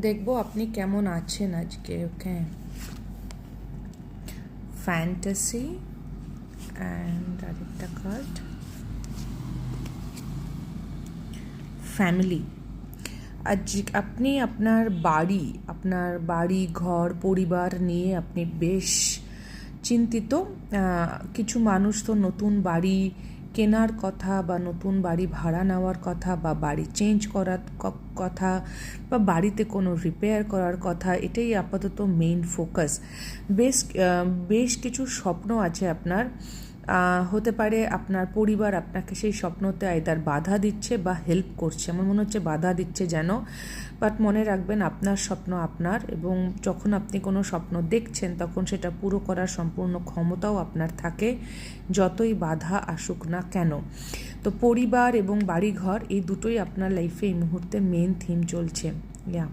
দেখব আপনি কেমন আছেন আজকে ওকে ফ্যান্টাসি অ্যান্ড আরেকটা কার্ড ফ্যামিলি আজ আপনি আপনার বাড়ি আপনার বাড়ি, ঘর, পরিবার নিয়ে আপনি বেশ চিন্তিত। কিছু মানুষ তো নতুন বাড়ি কেনার কথা বা নতুন বাড়ি ভাড়া নেওয়ার কথা বা বাড়ি চেঞ্জ করার কথা বা বাড়িতে কোনো রিপেয়ার করার কথা, এটাই আপাতত মেইন ফোকাস বেশ বেশ কিছু স্বপ্ন আছে আপনার। হতে পারে আপনার পরিবার আপনাকে সেই স্বপ্নতে আইদার বাধা দিচ্ছে বা হেল্প করছে। আমার মনে হচ্ছে বাধা দিচ্ছে যেন বাট মনে রাখবেন আপনার স্বপ্ন আপনার এবং যখন আপনি কোনো স্বপ্ন দেখছেন, তখন সেটা পুরো করার সম্পূর্ণ ক্ষমতাও আপনার থাকে, যতই বাধা আসুক না কেন। তো পরিবার এবং বাড়িঘর এই দুটোই আপনার লাইফে এই মুহূর্তে মেন থিম চলছে। ইয়া